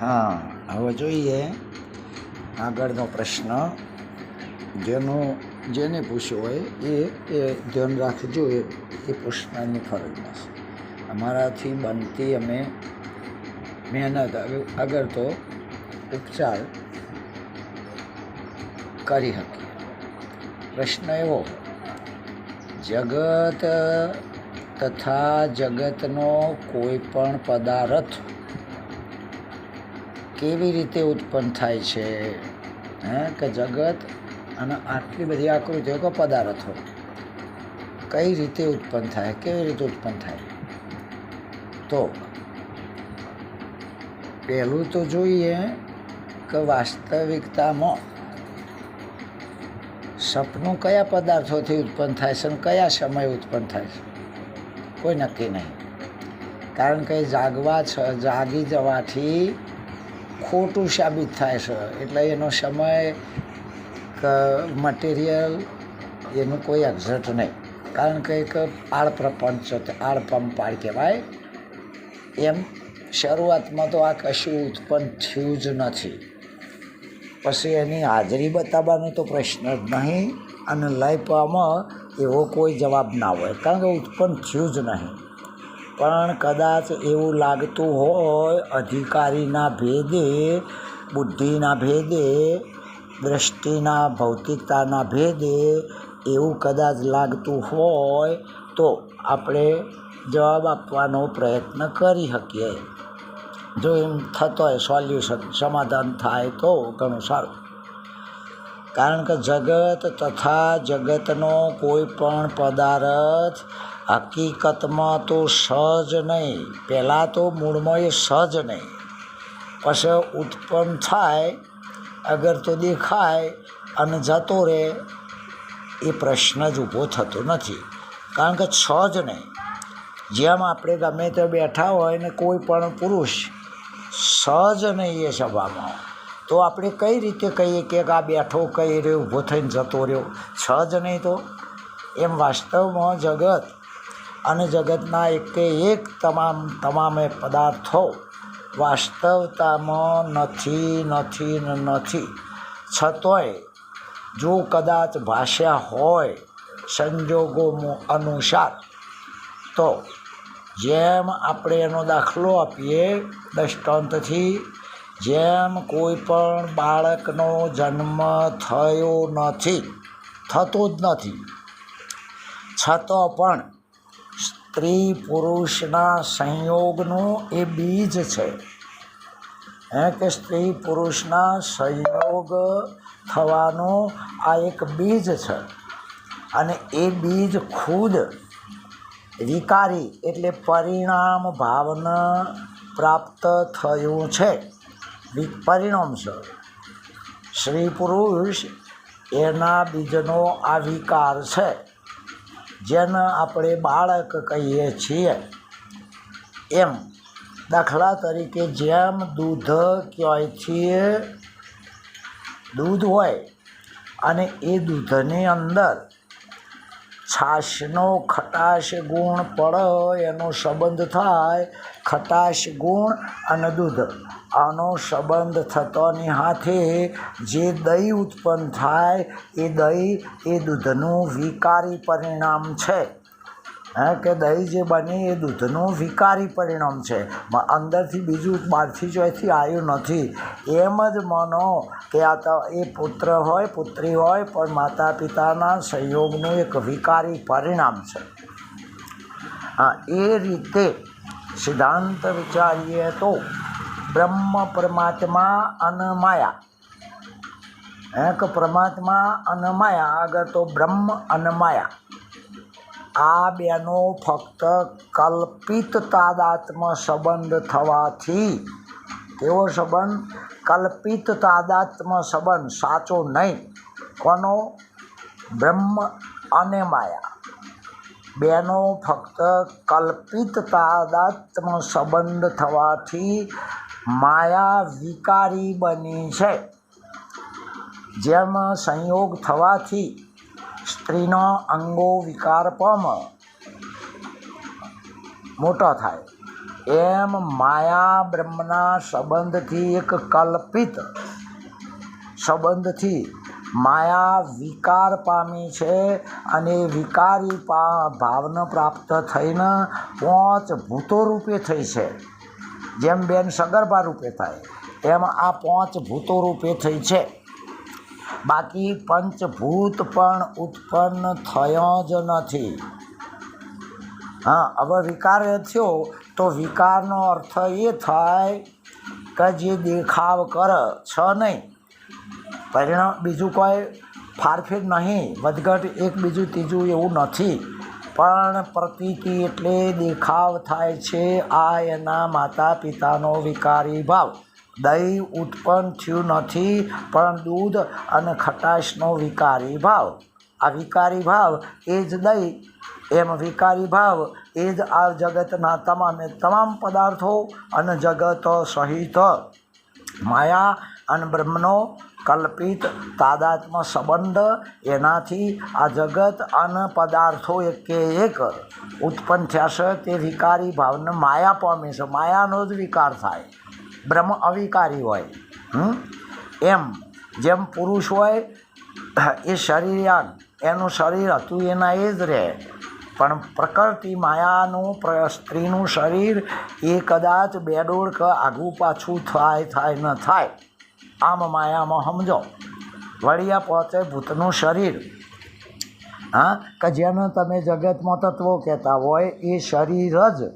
હા, હવે જોઈએ આગળનો પ્રશ્ન. જેનો, જેને પૂછ્યો હોય એ એ ધ્યાન રાખજો, એ એ પ્રશ્નની ફરજમાં છે અમારાથી બનતી અમે મહેનત અગર તો ઉપચાર કરી શકીએ. પ્રશ્ન એવો, જગત તથા જગતનો કોઈ પણ પદાર્થ કેવી રીતે ઉત્પન્ન થાય છે? હે, કે જગત અને આટલી બધી આકૃતિઓ કે પદાર્થો કઈ રીતે ઉત્પન્ન થાય? કેવી રીતે ઉત્પન્ન થાય? તો પહેલું તો જોઈએ કે વાસ્તવિકતામાં સપનું કયા પદાર્થોથી ઉત્પન્ન થાય છે અને કયા સમયે ઉત્પન્ન થાય છે? કોઈ નક્કી નહીં. કારણ કે જાગવા છ, જાગી જવાથી ખોટું સાબિત થાય છે. એટલે એનો સમય મટીરિયલ એનું કોઈ એક્ઝટ નહીં. કારણ કે એક આળ પ્રપંચ આળ કહેવાય. એમ શરૂઆતમાં તો આ કશું ઉત્પન્ન થયું જ નથી. પછી એની હાજરી બતાવવાનો તો પ્રશ્ન જ નહીં અને લઈ પામાં એવો કોઈ જવાબ ના હોય. કારણ કે ઉત્પન્ન થયું જ નહીં. પણ કદાચ એવું લાગતું હોય અધિકારીના ભેદે, બુદ્ધિના ભેદે, દ્રષ્ટિના, ભૌતિકતાના ભેદે એવું કદાચ લાગતું હોય તો આપણે જવાબ આપવાનો પ્રયત્ન કરી શકીએ. જો એમ થતો હોય, સોલ્યુશન, સમાધાન થાય તો ઘણું સારું. કારણ કે જગત તથા જગતનો કોઈ પણ પદાર્થ હકીકતમાં તો સહજ નહીં. પહેલાં તો મૂળમાં સહજ નહીં. પછી ઉત્પન્ન થાય, અગર તો દેખાય અને જતો રહે, એ પ્રશ્ન જ ઊભો થતો નથી. કારણ કે છ જ નહીં. જેમ આપણે ગમે તે બેઠા હોય ને કોઈ પણ પુરુષ, સહજ નહીં એ સભામાં તો આપણે કઈ રીતે કહીએ કે આ બેઠો કઈ રહ્યો, ઊભો થઈને જતો રહ્યો? સહજ નહીં તો. એમ વાસ્તવમાં જગત અને જગતના એકે એક તમામ, તમામે પદાર્થો વાસ્તવતામાં નથી નથી ને નથી. છતોય જો કદાચ ભાષા હોય સંજોગો અનુસાર, તો જેમ આપણે એનો દાખલો આપીએ દૃષ્ટાંતથી જેમ કોઈ પણ બાળકનો જન્મ થયો નથી, થતો જ નથી. છતાં પણ સ્ત્રી પુરુષના સંયોગનું એ બીજ છે. હે કે સ્ત્રી પુરુષના સંયોગ થવાનો આ એક બીજ છે. અને એ બીજ ખુદ વિકારી એટલે પરિણામ ભાવના પ્રાપ્ત થયું છે. પરિણામ છે. સ્ત્રી પુરુષ એના બીજનો આ વિકાર છે, જેને આપણે બાળક કહીએ છીએ. એમ દાખલા તરીકે જેમ દૂધ ક્યાંયથી દૂધ હોય અને એ દૂધની અંદર છાશનો ખટાશ ગુણ પડ, એનો સંબંધ થાય. ખટાશ ગુણ અને દૂધ. આનો સંબંધ થતોની હાથે જે દહીં ઉત્પન્ન થાય, એ દહીં એ દૂધનું વિકારી પરિણામ છે. હે, કે દહીં જે બને એ દૂધનું વિકારી પરિણામ છે. અંદરથી બીજું બહારથી જોઈથી આવ્યું નથી, એમ જ માનો કે આ તો એ પુત્ર હોય, પુત્રી હોય, પણ માતા પિતાના સંયોગનું એક વિકારી પરિણામ છે. હા, એ રીતે સિદ્ધાંત વિચારીએ તો બ્રહ્મ પરમાત્મા અને માયા. હે, કે પરમાત્મા અને માયા, આગળ તો બ્રહ્મ અને માયા. આ બેનો ફક્ત કલ્પિત તાદાત્મ સંબંધ થવાથી. કેવો સંબંધ? કલ્પિત તાદાત્મ સંબંધ સાચો નહીં. કોનો? બ્રહ્મ અને માયા. બેનો ફક્ત કલ્પિત તાદાત્મ સંબંધ થવાથી માયા વિકારી બની છે. જેમાં સંયોગ થવાથી સ્ત્રીનો અંગો વિકાર પામે. મોટો થાય. એમ માયા બ્રહ્મના સંબંધથી એક કલ્પિત સંબંધથી માયા વિકાર પામી છે અને વિકારી પા ભાવને પ્રાપ્ત થઈને પાંચ ભૂતો રૂપે થઈ છે. જેમ બેન સગર્ભા રૂપે થાય, એમ આ પાંચ ભૂતો રૂપે થઈ છે. બાકી પંચભૂત પણ ઉત્પન્ન થયો જ નથી. હા, હવે વિકાર થયો, તો વિકારનો અર્થ એ થાય કે જે દેખાવ કરે, છ નહીં. પરિણામ બીજું કોઈ ફારફેર નહીં, વધઘટ એક બીજું ત્રીજું એવું નથી. પણ પ્રતીતિ એટલે દેખાવ થાય છે આ એના માતા પિતાનો વિકારી ભાવ. દહીં ઉત્પન્ન થયું નથી, પણ દૂધ અને ખટાશનો વિકારી ભાવ. આ વિકારી ભાવ એ જ દહીં. એમ વિકારી ભાવ એ જ આ જગતના તમામે તમામ પદાર્થો અને જગત સહિત. માયા અને બ્રહ્મનો કલ્પિત તાદાત્મ સંબંધ એનાથી આ જગત અને પદાર્થો એકે એક ઉત્પન્ન થયા છે. તે વિકારી ભાવને માયા પામે છે. માયાનો જ વિકાર થાય. બ્રહ્મ અવિકારી હોય? એમ જેમ પુરુષ હોય, એ શરીરયાન, એનું શરીર હતું, એના એ જ રહે. પણ પ્રકૃતિ માયાનું સ્ત્રીનું શરીર, એ કદાચ બેડોળ કે આગું પાછું થાય થાય, ન થાય. આમ માયામાં સમજો. વળિયા પહોંચે ભૂતનું શરીર. હા? કે જેને તમે જગતમાં તત્વો કહેતા હોય, એ શરીર જ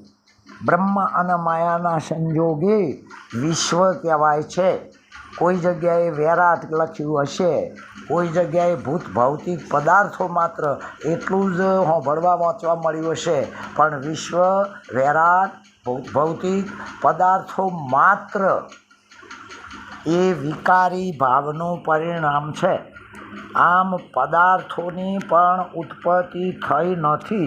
બ્રહ્મ અને માયાના સંજોગે વિશ્વ કહેવાય છે. કોઈ જગ્યાએ વેરાટ લખ્યું હશે, કોઈ જગ્યાએ ભૂત ભૌતિક પદાર્થો માત્ર એટલું જ ભણવા વાંચવા મળ્યું હશે. પણ વિશ્વ વેરાટ ભૌતિક પદાર્થો માત્ર એ વિકારી ભાવનું પરિણામ છે. આમ પદાર્થોની પણ ઉત્પત્તિ થઈ નથી.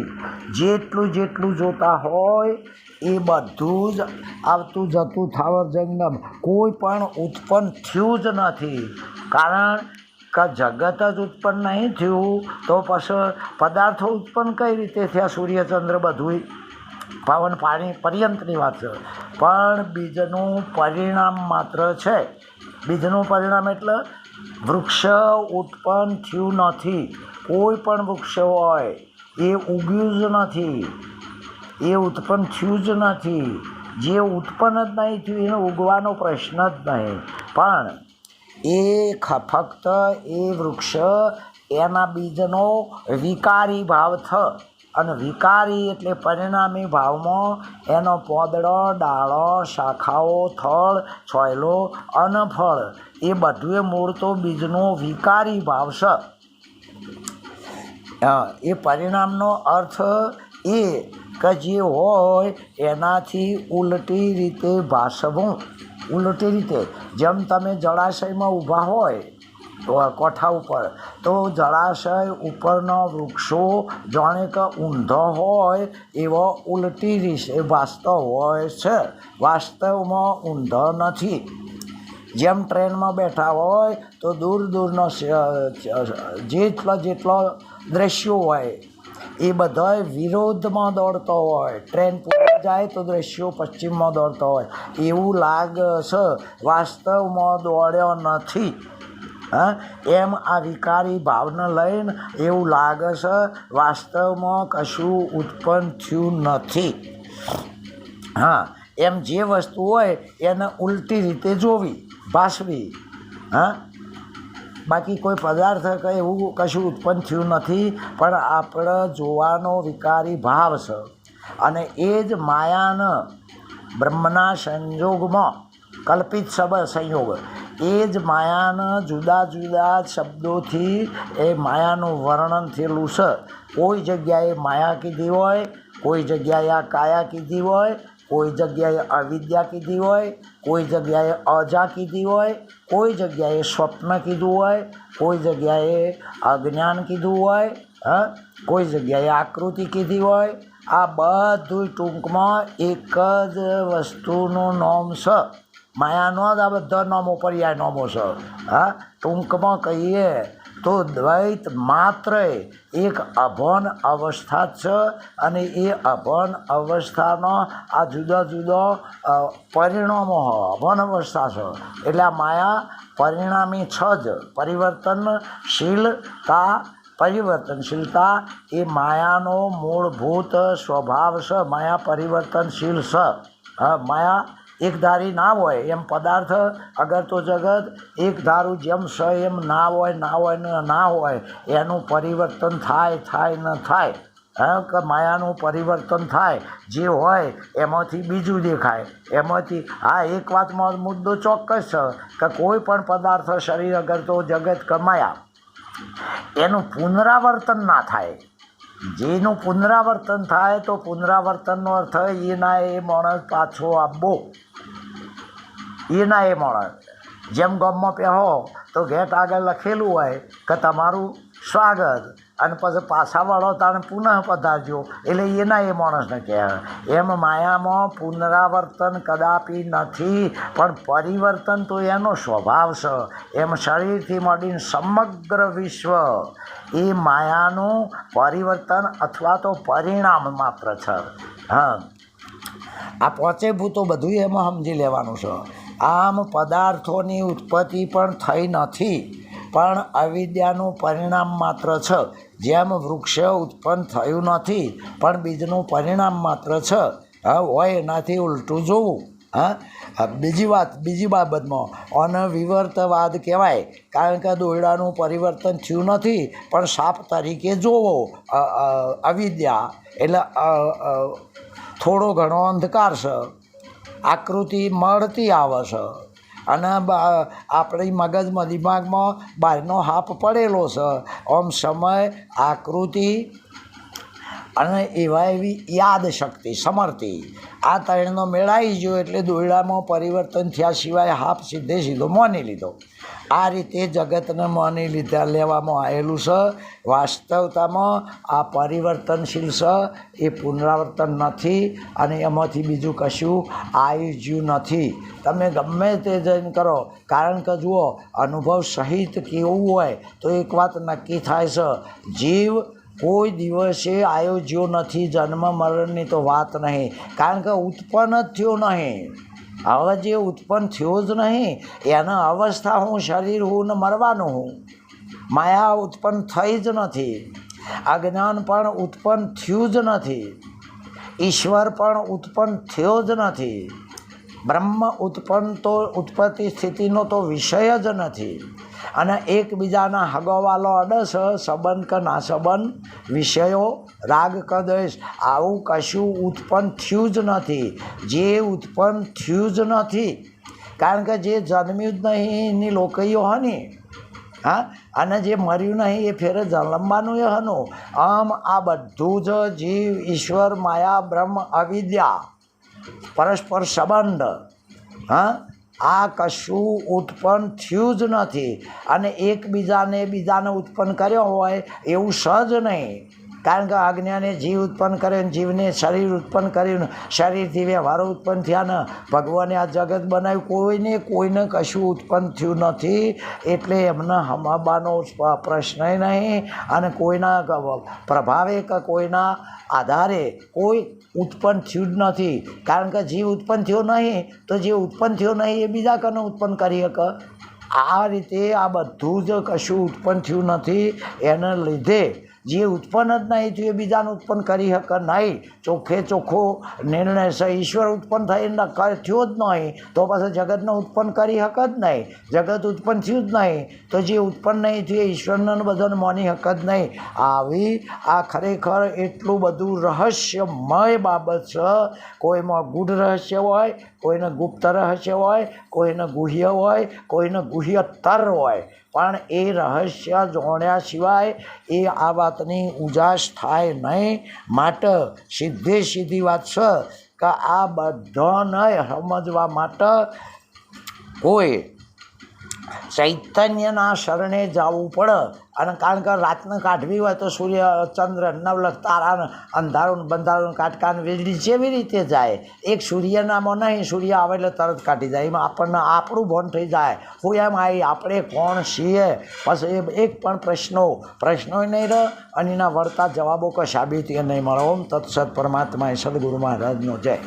જેટલું જેટલું જોતા હોય એ બધું જ આવતું જતું થાવર જંગમ કોઈ પણ ઉત્પન્ન થયું જ નથી. કારણ કે જગત જ ઉત્પન્ન નહીં થયું, તો પછી પદાર્થો ઉત્પન્ન કઈ રીતે થયા? સૂર્યચંદ્ર બધું પવન પાણી પર્યંતની વાત છે. પણ બીજનું પરિણામ માત્ર છે. બીજનું પરિણામ એટલે વૃક્ષ ઉત્પન્ન થયું નથી. કોઈ પણ વૃક્ષ હોય, એ ઉગ્યું જ નથી. એ ઉત્પન્ન થયું જ નથી. જે ઉત્પન્ન જ નહીં થયું, એને ઉગવાનો પ્રશ્ન જ નહીં. પણ એ ફક્ત એ વૃક્ષ એના બીજનો વિકારી ભાવ થ. અને વિકારી એટલે પરિણામી ભાવમાં એનો પોદળો, ડાળો, શાખાઓ, થળ, છોયલો અને ફળ એ બધું મૂળ તો બીજનો વિકારી ભાવ છે. એ પરિણામનો અર્થ એ કે જે હોય એનાથી ઉલટી રીતે ભાષવું ઉલટી રીતે, જેમ તમે જળાશયમાં ઊભા હોય કોઠા ઉપર. તો જળાશય ઉપરના વૃક્ષો જાણે કે ઊંધો હોય એવો ઉલટી રીતે વાસ્તવ હોય છે. વાસ્તવમાં ઊંધો નથી. જેમ ટ્રેનમાં બેઠા હોય તો દૂર દૂરનો જેટલા જેટલો દ્રશ્યો હોય, એ બધાય વિરોધમાં દોડતો હોય. ટ્રેન પૂરી જાય તો દ્રશ્યો પશ્ચિમમાં દોડતો હોય. એવું લાગે છે. વાસ્તવમાં દોડ્યો નથી. હા? એમ આ વિકારી ભાવને લઈને એવું લાગે છે, વાસ્તવમાં કશું ઉત્પન્ન થયું નથી. હા, એમ જે વસ્તુ હોય એને ઉલટી રીતે જોવી, ભાસવી. હા? બાકી કોઈ પદાર્થ કે એવું કશું ઉત્પન્ન થયું નથી, પણ આપણે જોવાનો વિકારી ભાવ છે. અને એ જ માયાના બ્રહ્મના સંજોગમાં કલ્પિત સંયોગ એ જ માયાના જુદા જુદા શબ્દોથી એ માયાનું વર્ણન થયેલું છે. કોઈ જગ્યાએ માયા કીધી હોય, કોઈ જગ્યાએ આ કાયા કીધી હોય, કોઈ જગ્યાએ અવિદ્યા કીધી હોય, કોઈ જગ્યાએ અજા કીધી હોય, કોઈ જગ્યાએ સ્વપ્ન કીધું હોય, કોઈ જગ્યાએ અજ્ઞાન કીધું હોય, હા? કોઈ જગ્યાએ આકૃતિ કીધી હોય, આ બધું ટૂંકમાં એક જ વસ્તુનું નામ છે. માયાનો જ આ બધા નામો પર્યાય નામો છે. હા, ટૂંકમાં કહીએ તો દ્વૈત માત્ર એક અભન અવસ્થા છે અને એ અભન અવસ્થાનો આ જુદા જુદા પરિણામો અભન અવસ્થા છે. એટલે આ માયા પરિણામી છ જ પરિવર્તનશીલતા પરિવર્તનશીલતા એ માયાનો મૂળભૂત સ્વભાવ છે, માયા પરિવર્તનશીલ છે. હા, માયા એક ધારી ના હોય, એમ પદાર્થ અગર તો જગત, એક ધારું જેમ છે એમ ના હોય ના હોય ને ના હોય, એનું પરિવર્તન થાય થાય ન થાય. કે માયાનું પરિવર્તન થાય, જે હોય, એમાંથી બીજું દેખાય. એમાંથી, હા, એક વાતમાં મુદ્દો ચોક્કસ છે, કે કોઈ પણ પદાર્થ શરીર અગર તો જગત કમાયા એનું પુનરાવર્તન ના થાય. જેનું પુનરાવર્તન થાય તો પુનરાવર્તનનો અર્થ એના એ માણસ પાછો આવવો એના એ મળે. જેમ ગામમાં પહેરો તો ગેટ આગળ લખેલું હોય કે તમારું સ્વાગત. અને પછી પાછા વળો તાણે પુનઃ પધારજો. એટલે એના એ માણસને કહે. એમ માયામાં પુનરાવર્તન કદાપી નથી, પણ પરિવર્તન તો એનો સ્વભાવ છે. એમ શરીરથી મળીને સમગ્ર વિશ્વ, એ માયાનું પરિવર્તન અથવા તો પરિણામ માત્ર છે. હા. આ પાંચે ભૂતો બધું એમાં સમજી લેવાનું છે. આમ પદાર્થોની ઉત્પત્તિ પણ થઈ નથી, પણ અવિદ્યાનું પરિણામ માત્ર છે. જેમ વૃક્ષ ઉત્પન્ન થયું નથી, પણ બીજનું પરિણામ માત્ર છે. હા, હોય, એનાથી ઉલટું જોવું. હા બીજી વાત, બીજી બાબતમાં અનવિવર્તવાદ કહેવાય, કારણ કે દોરડાનું પરિવર્તન થયું નથી, પણ સાપ તરીકે જોવો. અવિદ્યા એટલે થોડો ઘણો અંધકાર છે આકૃતિ મળતી આવે છે. અને આપણી મગજમાં દિમાગમાં બહારનો હાપ પડેલો છે. આમ સમય આકૃતિ અને એવા એવી યાદ શક્તિ સમર્તિ. આ ત્રણનો મેળાઈ ગયો એટલે દોરડામાં પરિવર્તન થયા સિવાય હાફ સીધે સીધો માની લીધો. આ રીતે જગતને માની લીધા લેવામાં આવેલું છે વાસ્તવતામાં આ પરિવર્તનશીલ છે એ પુનરાવર્તન નથી અને એમાંથી બીજું કશું આવી ગયું નથી. તમે ગમે તે જઈને કરો, કારણ કે જુઓ, અનુભવ સહિત કેવું હોય તો એક વાત નક્કી થાય છે જીવ કોઈ દિવસે આયોજ્યો નથી, જન્મ મરણની તો વાત નહીં. કારણ કે ઉત્પન્ન જ થયો નહીં. હવે જે ઉત્પન્ન થયો જ નહીં, એના અવસ્થા હું, શરીર હું ને મરવાનું હું. માયા ઉત્પન્ન થઈ જ નથી. અજ્ઞાન પણ ઉત્પન્ન થયું જ નથી. ઈશ્વર પણ ઉત્પન્ન થયો જ નથી. બ્રહ્મ ઉત્પન્ન તો, ઉત્પત્તિ સ્થિતિનો તો વિષય જ નથી. અને એકબીજાના હગવાલો અડસ, સંબંધ કે ના સંબંધ વિષયો, રાગ કદેશ આવું કશું ઉત્પન્ન થયું જ નથી. જે ઉત્પન્ન થયું જ નથી, કારણ કે જે જન્મ્યું જ નહીં એની લોકઈઓ હની. હા? અને જે મર્યું નહીં એ ફેરે જન્મવાનું એ હનું. આમ આ બધું જ જીવ, ઈશ્વર, માયા, બ્રહ્મ, અવિદ્યા, પરસ્પર સંબંધ. હા? આ કશું ઉત્પન્ન થયું જ નથી. અને એકબીજાને બીજાને ઉત્પન્ન કર્યો હોય એવું સહજ નહીં. કારણ કે આજ્ઞાને જીવ ઉત્પન્ન કર્યો જીવને શરીર ઉત્પન્ન કર્યું શરીરથી વ્યવહારો ઉત્પન્ન થયા ને. ભગવાને આ જગત બનાવ્યું. કોઈને કોઈને કશું ઉત્પન્ન થયું નથી. એટલે એમને હમાબાનો પ્રશ્ન નહીં. અને કોઈના પ્રભાવે કે કોઈના આધારે કોઈ ઉત્પન્ન થયું જ નથી. કારણ કે જીવ ઉત્પન્ન થયો નહીં, તો જે ઉત્પન્ન થયો નહીં એ બીજા કને ઉત્પન્ન કરી શકે આ રીતે આ બધું જ કશું ઉત્પન્ન થયું નથી. એને લીધે જે ઉત્પન્ન જ નહીં થયું, એ બીજાને ઉત્પન્ન કરી શકે નહીં. ચોખ્ખે ચોખ્ખો નિર્ણય છે, ઈશ્વર ઉત્પન્ન થઈને થયો જ નહીં, તો પાસે જગતને ઉત્પન્ન કરી શકે જ નહીં. જગત ઉત્પન્ન થયું જ નહીં, તો જે ઉત્પન્ન નહીં થયું, એ ઈશ્વરને બધાને માની શકે જ નહીં. આવી આ ખરેખર એટલું બધું રહસ્યમય બાબત છે. કોઈમાં ગૂઢ રહસ્ય હોય, કોઈને ગુપ્ત રહસ્ય હોય, કોઈને ગુહ્ય હોય, કોઈને ગુહ્યતર હોય. પણ એ રહસ્ય જોણ્યા સિવાય એ આ વાતની ઉજાસ થાય નહીં. માટે સીધે સીધી વાત છે કે આ બધાને સમજવા માટે કોઈ ચૈતન્યના શરણે જવું પડે. અને કારણ કે રાતને કાઢવી હોય તો સૂર્ય, ચંદ્ર, નવલખ, તારા અંધારું બંધારું કાટકાન વીજળી જેવી રીતે જાય. એક સૂર્યનામાં નહીં, સૂર્ય આવે એટલે તરત કાઢી જાય. એમાં આપણને આપણું ભણ થઈ જાય. હું એમ આવી આપણે કોણ છીએ? પછી એ એક પણ પ્રશ્નો. પ્રશ્નો નહીં રહે અને એના વળતા જવાબો કે સાબિતી નહીં મળે. ઓમ તત્સત પરમાત્મા એ સદગુરુ મહારાજનો જય.